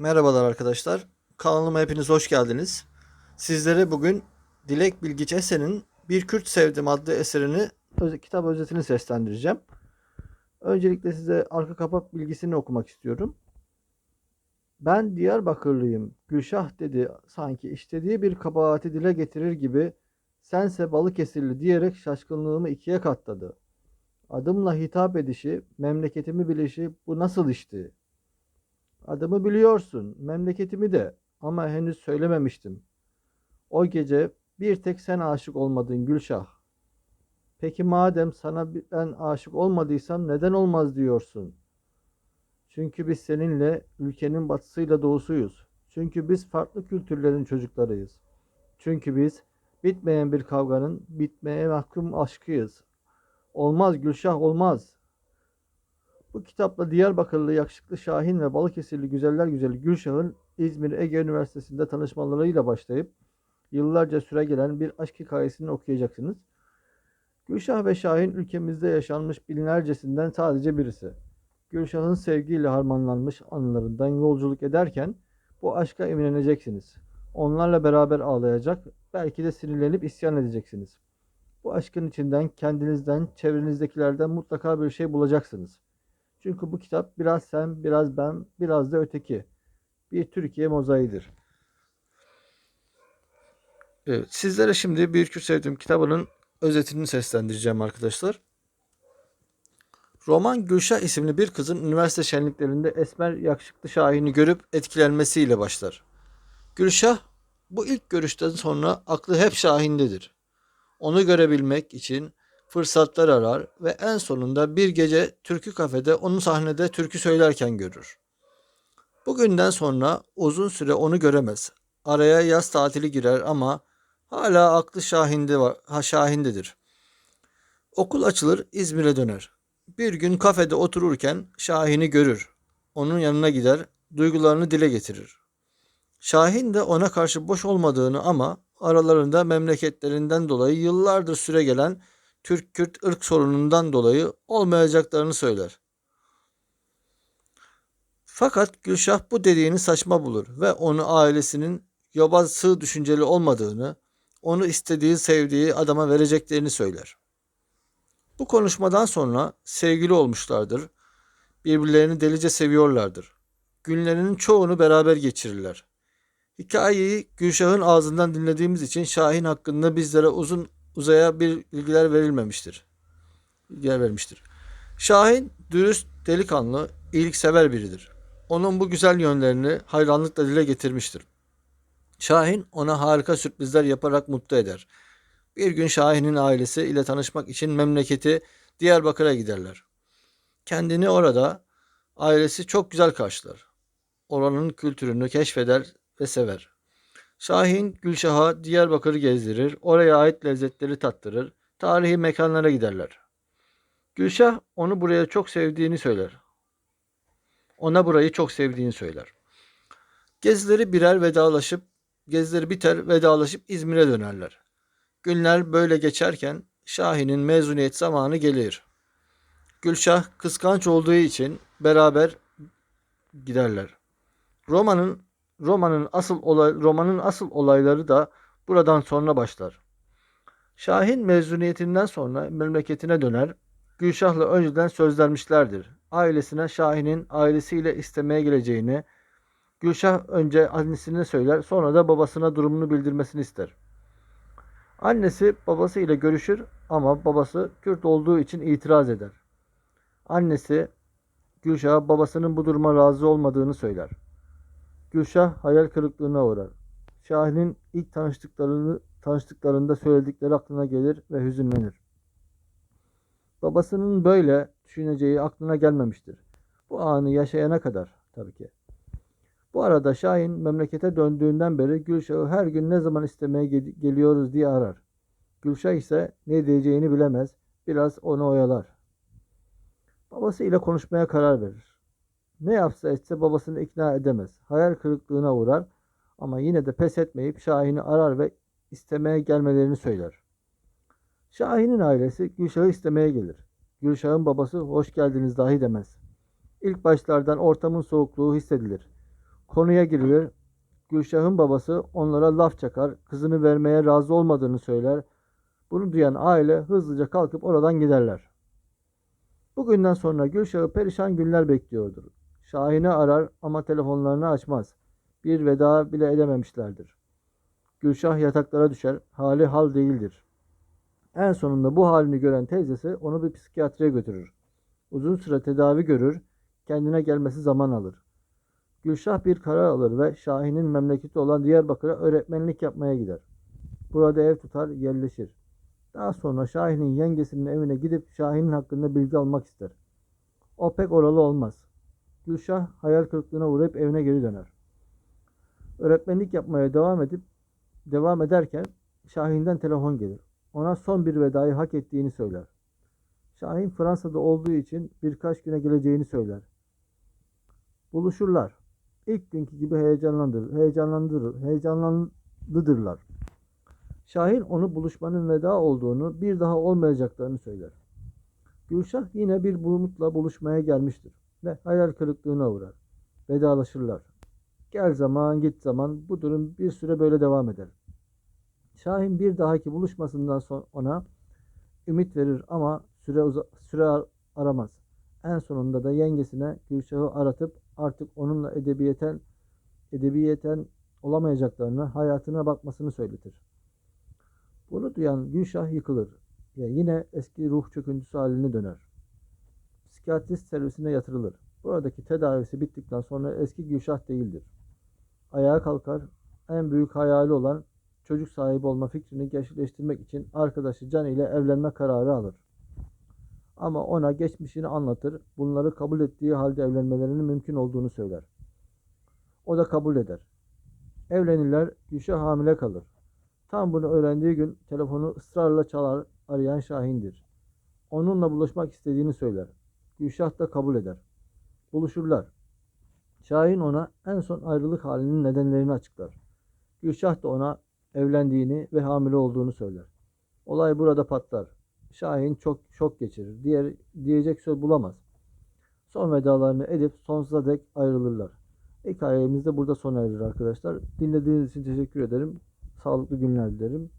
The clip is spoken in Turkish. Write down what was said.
Merhabalar arkadaşlar. Kanalıma hepiniz hoş geldiniz. Sizlere bugün Dilek Bilgiç Esen'in Bir Kürt Sevdim adlı eserini kitap özetini seslendireceğim. Öncelikle size arka kapak bilgisini okumak istiyorum. Ben Diyarbakırlıyım. Gülşah dedi sanki istediği bir kabahati dile getirir gibi sense Balıkesirli diyerek şaşkınlığımı ikiye katladı. Adımla hitap edişi, memleketimi bilişi bu nasıl işti? Adımı biliyorsun, memleketimi de ama henüz söylememiştim. O gece bir tek sen aşık olmadın Gülşah. Peki madem sana ben aşık olmadıysam neden olmaz diyorsun? Çünkü biz seninle ülkenin batısıyla doğusuyuz. Çünkü biz farklı kültürlerin çocuklarıyız. Çünkü biz bitmeyen bir kavganın bitmeye mahkum aşkıyız. Olmaz Gülşah olmaz. Bu kitapla Diyarbakırlı yakışıklı Şahin ve Balıkesirli güzeller güzeli Gülşah'ın İzmir Ege Üniversitesi'nde tanışmalarıyla başlayıp yıllarca süre gelen bir aşk hikayesini okuyacaksınız. Gülşah ve Şahin ülkemizde yaşanmış binlercesinden sadece birisi. Gülşah'ın sevgiyle harmanlanmış anılarından yolculuk ederken bu aşka eminleneceksiniz. Onlarla beraber ağlayacak, belki de sinirlenip isyan edeceksiniz. Bu aşkın içinden kendinizden, çevrenizdekilerden mutlaka bir şey bulacaksınız. Çünkü bu kitap biraz sen, biraz ben, biraz da öteki. Bir Türkiye mozaiğidir. Evet, sizlere şimdi Bir Kürt Sevdim kitabının özetini seslendireceğim arkadaşlar. Roman Gülşah isimli bir kızın üniversite şenliklerinde esmer yakışıklı Şahin'i görüp etkilenmesiyle başlar. Gülşah bu ilk görüşten sonra aklı hep Şahin'dedir. Onu görebilmek için fırsatlar arar ve en sonunda bir gece türkü kafede onu sahnede türkü söylerken görür. Bugünden sonra uzun süre onu göremez. Araya yaz tatili girer ama hala aklı Şahin'de var, ha Şahin'dedir. Okul açılır, İzmir'e döner. Bir gün kafede otururken Şahin'i görür. Onun yanına gider, duygularını dile getirir. Şahin de ona karşı boş olmadığını ama aralarında memleketlerinden dolayı yıllardır süre gelen Türk-Kürt ırk sorunundan dolayı olmayacaklarını söyler. Fakat Gülşah bu dediğini saçma bulur ve onu ailesinin yobaz sığ düşünceli olmadığını, onu istediği sevdiği adama vereceklerini söyler. Bu konuşmadan sonra sevgili olmuşlardır. Birbirlerini delice seviyorlardır. Günlerinin çoğunu beraber geçirirler. Hikayeyi Gülşah'ın ağzından dinlediğimiz için Şahin hakkında bizlere uzun uzaya bir bilgiler verilmemiştir. Bilgiler vermiştir. Şahin dürüst, delikanlı, iyiliksever biridir. Onun bu güzel yönlerini hayranlıkla dile getirmiştir. Şahin ona harika sürprizler yaparak mutlu eder. Bir gün Şahin'in ailesi ile tanışmak için memleketi Diyarbakır'a giderler. Kendini orada ailesi çok güzel karşılar. Oranın kültürünü keşfeder ve sever. Şahin Gülşah'a Diyarbakır'ı gezdirir, oraya ait lezzetleri tattırır, tarihi mekanlara giderler. Gülşah onu buraya çok sevdiğini söyler. Ona burayı çok sevdiğini söyler. Gezileri birer vedalaşıp, gezileri biter vedalaşıp İzmir'e dönerler. Günler böyle geçerken Şahin'in mezuniyet zamanı gelir. Gülşah kıskanç olduğu için beraber giderler. Roma'nın romanın asıl olay romanın asıl olayları da buradan sonra başlar. Şahin mezuniyetinden sonra memleketine döner. Gülşah'la önceden sözlenmişlerdir. Ailesine Şahin'in ailesiyle istemeye geleceğini Gülşah önce annesine söyler, sonra da babasına durumunu bildirmesini ister. Annesi babası ile görüşür ama babası Kürt olduğu için itiraz eder. Annesi Gülşah'a babasının bu duruma razı olmadığını söyler. Gülşah hayal kırıklığına uğrar. Şahin'in ilk tanıştıklarını tanıştıklarında söyledikleri aklına gelir ve hüzünlenir. Babasının böyle düşüneceği aklına gelmemiştir. Bu anı yaşayana kadar tabii ki. Bu arada Şahin memlekete döndüğünden beri Gülşah'ı her gün ne zaman istemeye gel- geliyoruz diye arar. Gülşah ise ne diyeceğini bilemez, biraz onu oyalar. Babası ile konuşmaya karar verir. Ne yapsa etse babasını ikna edemez. Hayal kırıklığına uğrar ama yine de pes etmeyip Şahin'i arar ve istemeye gelmelerini söyler. Şahin'in ailesi Gülşah'ı istemeye gelir. Gülşah'ın babası hoş geldiniz dahi demez. İlk başlardan ortamın soğukluğu hissedilir. Konuya girilir. Gülşah'ın babası onlara laf çakar, kızını vermeye razı olmadığını söyler. Bunu duyan aile hızlıca kalkıp oradan giderler. Bugünden sonra Gülşah'ı perişan günler bekliyordur. Şahin'i arar ama telefonlarını açmaz. Bir veda bile edememişlerdir. Gülşah yataklara düşer, hali hal değildir. En sonunda bu halini gören teyzesi onu bir psikiyatriye götürür. Uzun süre tedavi görür, kendine gelmesi zaman alır. Gülşah bir karar alır ve Şahin'in memleketi olan Diyarbakır'a öğretmenlik yapmaya gider. Burada ev tutar, yerleşir. Daha sonra Şahin'in yengesinin evine gidip Şahin'in hakkında bilgi almak ister. O pek oralı olmaz. Gülşah hayal kırıklığına uğrayıp evine geri döner. Öğretmenlik yapmaya devam edip devam ederken Şahin'den telefon gelir. Ona son bir vedayı hak ettiğini söyler. Şahin Fransa'da olduğu için birkaç güne geleceğini söyler. Buluşurlar. İlk günkü gibi heyecanlandır, heyecanlandırır, heyecanlanlıdırlar. Şahin onu buluşmanın veda olduğunu, bir daha olmayacaklarını söyler. Gülşah yine bir umutla buluşmaya gelmiştir ve hayal kırıklığına uğrar. Vedalaşırlar. Gel zaman git zaman bu durum bir süre böyle devam eder. Şahin bir dahaki buluşmasından sonra ona ümit verir ama süre uza- süre ar- aramaz. En sonunda da yengesine Gülşah'ı aratıp artık onunla edebiyeten edebiyeten olamayacaklarını, hayatına bakmasını söyletir. Bunu duyan Gülşah yıkılır ve yine eski ruh çöküntüsü haline döner. Psikiyatrist servisine yatırılır. Buradaki tedavisi bittikten sonra eski Gülşah değildir. Ayağa kalkar, en büyük hayali olan çocuk sahibi olma fikrini gerçekleştirmek için arkadaşı Can ile evlenme kararı alır. Ama ona geçmişini anlatır, bunları kabul ettiği halde evlenmelerinin mümkün olduğunu söyler. O da kabul eder. Evlenirler, Gülşah hamile kalır. Tam bunu öğrendiği gün telefonu ısrarla çalar, arayan Şahin'dir. Onunla buluşmak istediğini söyler. Gülşah da kabul eder. Buluşurlar. Şahin ona en son ayrılık halinin nedenlerini açıklar. Gülşah da ona evlendiğini ve hamile olduğunu söyler. Olay burada patlar. Şahin çok şok geçirir. Diğer diyecek söz bulamaz. Son vedalarını edip sonsuza dek ayrılırlar. Hikayemiz de burada sona erir arkadaşlar. Dinlediğiniz için teşekkür ederim. Sağlıklı günler dilerim.